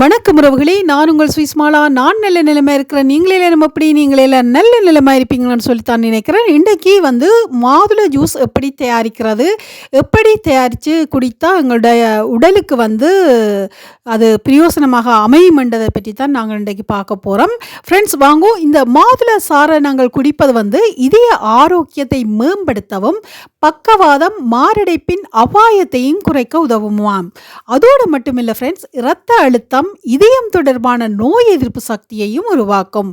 வணக்கம் உறவுகளே நான் உங்கள் சுவிஸ்மாலா. நான் நல்ல நிலைமை இருக்கிறேன். நீங்களே நம்ம எப்படி? நீங்களே எல்லாம் நல்ல நிலைமை இருப்பீங்களான்னு சொல்லித்தான் நினைக்கிறேன். இன்றைக்கி வந்து மாதுளை ஜூஸ் எப்படி தயாரிக்கிறது? எப்படி தயாரித்து குடித்தா எங்களுடைய உடலுக்கு வந்து அது பிரயோசனமாக அமையுமென்றதை பற்றி தான் நாங்கள் இன்றைக்கு பார்க்க போகிறோம் ஃப்ரெண்ட்ஸ் வாங்கும் இந்த மாதுளை சாறை நாங்கள் குடிப்பது வந்து இதய ஆரோக்கியத்தை மேம்படுத்தவும் பக்கவாதம் மாரடைப்பின் அபாயத்தையும் குறைக்க உதவுமாம். அதோடு மட்டுமில்லை ஃப்ரெண்ட்ஸ் இரத்த அழுத்தம் இதயம் தொடர்பான நோய் எதிர்ப்பு சக்தியையும் உருவாக்கும்.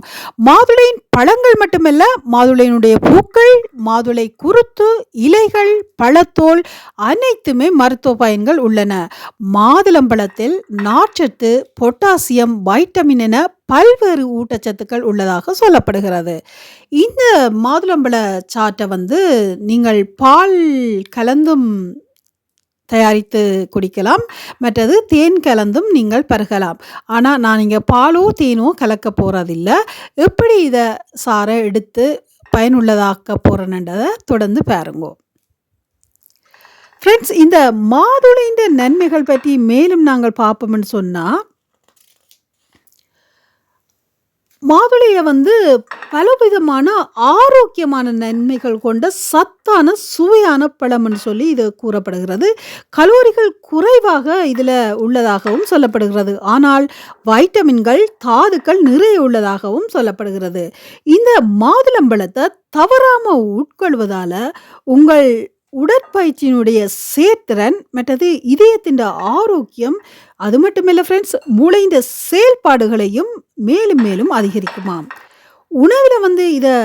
மாதுளையின் பழங்கள் மட்டுமல்ல மாதுளையினுடைய பூக்கள் மாதுளை குருத்து இலைகள் பழத்தோல் அனைத்துமே மருத்துவ பயன்கள் உள்ளன. மாதுளம்பழத்தில் நார்ச்சத்து பொட்டாசியம் வைட்டமின் என பல்வேறு ஊட்டச்சத்துக்கள் உள்ளதாக சொல்லப்படுகிறது. இந்த மாதுளம்பழ சாற்றை வந்து நீங்கள் பால் கலந்தும் தயாரித்து குடிக்கலாம். மற்றது தேன் கலந்தும் நீங்கள் பருகலாம். ஆனால் நான் இங்கே பாலோ தேனோ கலக்க போகிறதில்ல எப்படி இதை சாரை எடுத்து பயனுள்ளதாக்க போகிறேன்றதை தொடர்ந்து பாருங்கோ. ஃப்ரெண்ட்ஸ் இந்த மாதுளைன்ற நன்மைகள் பற்றி மேலும் நாங்கள் பார்ப்போம்னு சொன்னால் மாதுளையை வந்து பலவிதமான ஆரோக்கியமான நன்மைகள் கொண்ட சத்தான சுவையான பழம்னு சொல்லி இது கூறப்படுகிறது. கலோரிகள் குறைவாக இதில் உள்ளதாகவும் சொல்லப்படுகிறது. ஆனால் வைட்டமின்கள் தாதுக்கள் நிறைய உள்ளதாகவும் சொல்லப்படுகிறது. இந்த மாதுளம்பழத்தை தவறாமல் உட்கொள்வதால் உங்கள் உடற்பயிற்சியினுடைய சேர்த்திறன் மற்றது இதயத்தின் ஆரோக்கியம் அது மட்டுமில்லை ஃப்ரெண்ட்ஸ் மூளையின் செயல்பாடுகளையும் மேலும் மேலும் அதிகரிக்குமாம். உணவில் வந்து இதை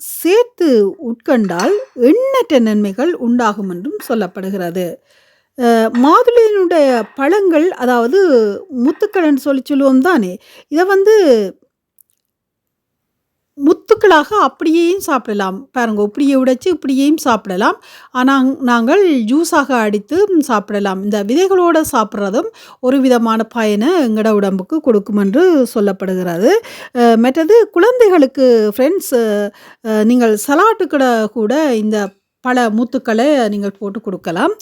சேர்த்து உட்கொண்டால் எண்ணற்ற நன்மைகள் உண்டாகும் என்றும் சொல்லப்படுகிறது. மாதுளையினுடைய பழங்கள் அதாவது முத்துக்கள்னு சொல்லி சொல்லுவோம் தானே இதை வந்து முத்துக்களாக அப்படியேயும் சாப்பிடலாம். பாருங்க இப்படியே உடைச்சு இப்படியேயும் சாப்பிடலாம். ஆனால் நாங்கள் ஜூஸாக அடித்து சாப்பிடலாம். இந்த விதைகளோடு சாப்பிட்றதும் ஒரு விதமான பயனை எங்களோட உடம்புக்கு கொடுக்கும் என்று சொல்லப்படுகிறது. மற்றது குழந்தைகளுக்கு ஃப்ரெண்ட்ஸ் நீங்கள் சலாட்டுக்கிட கூட இந்த பல முத்துக்களை நீங்கள் போட்டு கொடுக்கலாம்.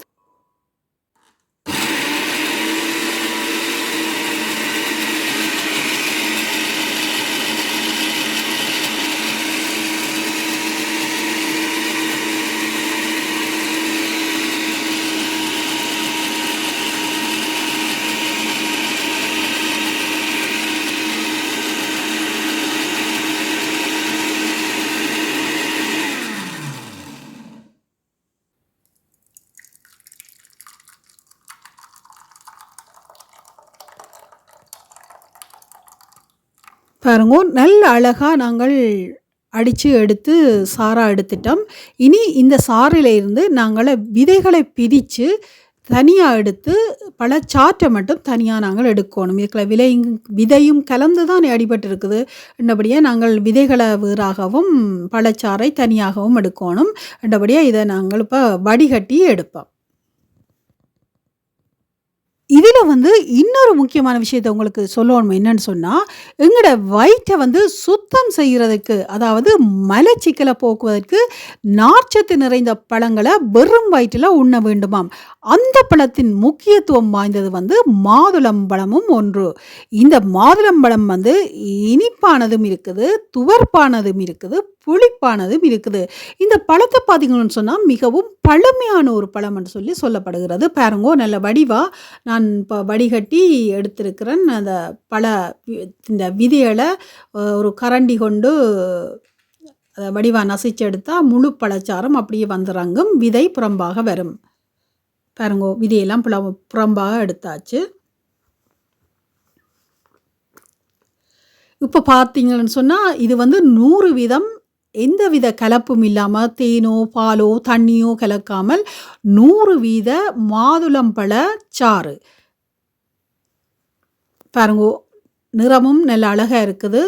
பாருங்க நல்ல அழகாக நாங்கள் அடித்து எடுத்து சாரா எடுத்துட்டோம். இனி இந்த சாறிலிருந்து நாங்கள் விதைகளை பிரித்து தனியாக எடுத்து பல சாற்றை மட்டும் தனியாக நாங்கள் எடுக்கணும். இதுக்குள்ள விலையும் விதையும் கலந்து தான் அடிபட்டு இருக்குது இன்னபடியாக நாங்கள் விதைகளை வேறாகவும் பழச்சாறை தனியாகவும் எடுக்கணும். இன்னபடியாக இதை நாங்கள் இப்போ வடிகட்டி எடுப்போம். இதில் வந்து இன்னொரு முக்கியமான விஷயத்தை உங்களுக்கு சொல்லணும் என்னன்னு சொன்னால் எங்களோட வயிற்றை வந்து சுத்தம் செய்கிறதுக்கு அதாவது மலச்சிக்கலை போக்குவதற்கு நார்ச்சத்து நிறைந்த பழங்களை வெறும் வயிற்றில் உண்ண வேண்டுமாம். அந்த பழத்தின் முக்கியத்துவம் வாய்ந்தது வந்து மாதுளம்பழமும் ஒன்று. இந்த மாதுளம்பழம் வந்து இனிப்பானதும் இருக்குது துவர்ப்பானதும் இருக்குது புளிப்பானதும் இருக்குது. இந்த பழத்தை பார்த்தீங்கன்னு சொன்னால் மிகவும் பழமையான ஒரு பழம்னு சொல்லி சொல்லப்படுகிறது. பாருங்கோ நல்ல வடிவாக நான் இப்போ வடிகட்டி எடுத்திருக்கிறேன். அந்த பழ இந்த விதைகளை ஒரு கரண்டி கொண்டு அதை வடிவாக நசிச்சு எடுத்தால் முழு பழச்சாரம் அப்படியே வந்துறங்கும். விதை புறம்பாக வரும். பாருங்கோ விதையெல்லாம் புல புறம்பாக எடுத்தாச்சு. இப்போ பார்த்தீங்கன்னு சொன்னால் இது வந்து நூறு வீதம் எந்தவித கலப்பும் இல்லாமல் தேனோ பாலோ தண்ணியோ கலக்காமல் நூறு வீத மாதுளம்பழ சாறு. பாருங்கோ நிறமும் நல்ல அழகாக இருக்குது.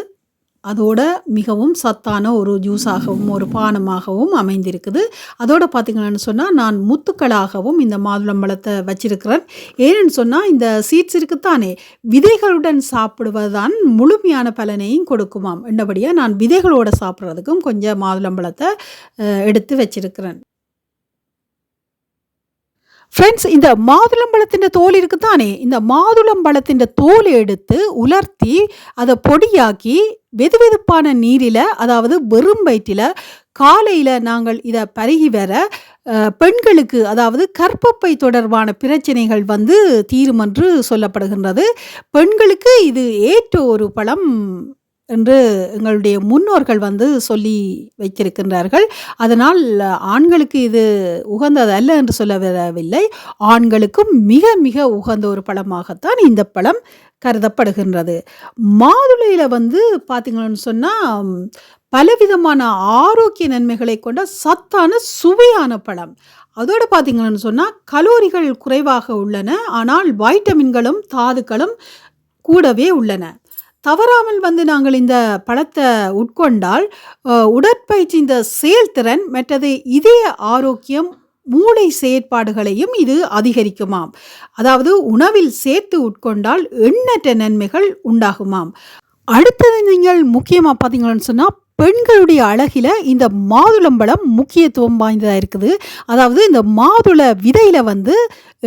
அதோட மிகவும் சத்தான ஒரு ஜூஸாகவும் ஒரு பானமாகவும் அமைந்திருக்குது. அதோட பார்த்திங்கன்னு சொன்னால் நான் முத்துக்களாகவும் இந்த மாதுளம்பழத்தை வச்சிருக்கிறேன். ஏன்னு சொன்னால் இந்த சீட்ஸ் இருக்குத்தானே? விதைகளுடன் சாப்பிடுவதுதான் முழுமையான பலனையும் கொடுக்குமாம். என்னபடியாக நான் விதைகளோட சாப்பிட்றதுக்கும் கொஞ்சம் மாதுளம்பழத்தை எடுத்து வச்சிருக்கிறேன். ஃப்ரெண்ட்ஸ் இந்த மாதுளம்பழத்தின் தோல் இருக்குதானே? இந்த மாதுளம்பழத்தின் தோலை எடுத்து உலர்த்தி அதை பொடியாக்கி வெதுவெதுப்பான நீரில் அதாவது வெறும் வயிற்றில் காலையில் நாங்கள் இதை பருகி வர பெண்களுக்கு அதாவது கற்பப்பை தொடர்பான பிரச்சனைகள் வந்து தீரும் என்று சொல்லப்படுகின்றது. பெண்களுக்கு இது ஏற்ற ஒரு பழம் என்று எங்களுடைய முன்னோர்கள் வந்து சொல்லி வைத்திருக்கின்றார்கள். அதனால் ஆண்களுக்கு இது உகந்ததல்ல என்று சொல்ல வரவில்லை ஆண்களுக்கும் மிக மிக உகந்த ஒரு பழமாகத்தான் இந்த பழம் கருதப்படுகின்றது. மாதுளையில் வந்து பார்த்தீங்கன்னு சொன்னால் பலவிதமான ஆரோக்கிய நன்மைகளை கொண்ட சத்தான சுவையான பழம். அதோடு பார்த்தீங்கன்னு சொன்னால் கலோரிகள் குறைவாக உள்ளன. ஆனால் வைட்டமின்களும் தாதுக்களும் கூடவே உள்ளன. தவறாமல் வந்து நாங்கள் இந்த பழத்தை உட்கொண்டால் உடற்பயிற்சி இந்த செயல்திறன் மற்றது இதய ஆரோக்கியம் மூளை செயற்பாடுகளையும் இது அதிகரிக்குமாம். அதாவது உணவில் சேர்த்து உட்கொண்டால் எண்ணற்ற நன்மைகள் உண்டாகுமாம். அடுத்தது நீங்கள் முக்கியமாக பார்த்தீங்கன்னு சொன்னால் பெண்களுடைய அழகில் இந்த மாதுளம்பழம் முக்கியத்துவம் வாய்ந்ததாக இருக்குது. அதாவது இந்த மாதுளை விதையில் வந்து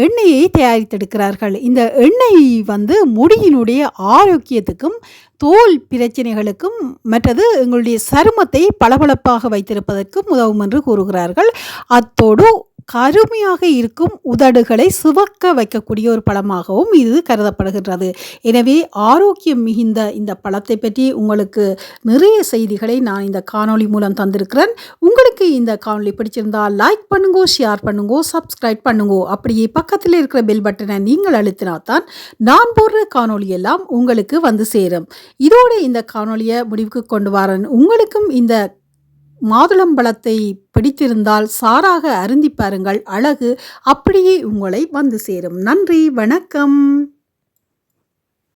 எண்ணெயை தயாரித்தெடுக்கிறார்கள். இந்த எண்ணெய் வந்து முடியினுடைய ஆரோக்கியத்துக்கும் தோல் பிரச்சனைகளுக்கும் மற்றது எங்களுடைய சருமத்தை பளபளப்பாக வைத்திருப்பதற்கும் உதவும் என்று கூறுகிறார்கள். அத்தோடு கருமையாக இருக்கும் உதடுகளை சிவக்க வைக்கக்கூடிய ஒரு பழமாகவும் இது கருதப்படுகின்றது. எனவே ஆரோக்கியம் மிகுந்த இந்த பழத்தை பற்றி உங்களுக்கு நிறைய செய்திகளை நான் இந்த காணொளி மூலம் தந்திருக்கிறேன். உங்களுக்கு இந்த காணொளி பிடிச்சிருந்தால் லைக் பண்ணுங்கோ ஷேர் பண்ணுங்கோ சப்ஸ்கிரைப் பண்ணுங்கோ அப்படியே பக்கத்தில் இருக்கிற பெல் பட்டனை நீங்கள் அழுத்தினால்தான் நான் போடுற காணொளி எல்லாம் உங்களுக்கு வந்து சேரும். இதோடு இந்த காணொளியை முடிவுக்கு கொண்டு வரேன். உங்களுக்கும் இந்த மாதுளம்பழத்தை பிடித்திருந்தால் சாராக அருந்தி பாருங்கள் அழகு அப்படியே உங்களை வந்து சேரும். நன்றி வணக்கம்.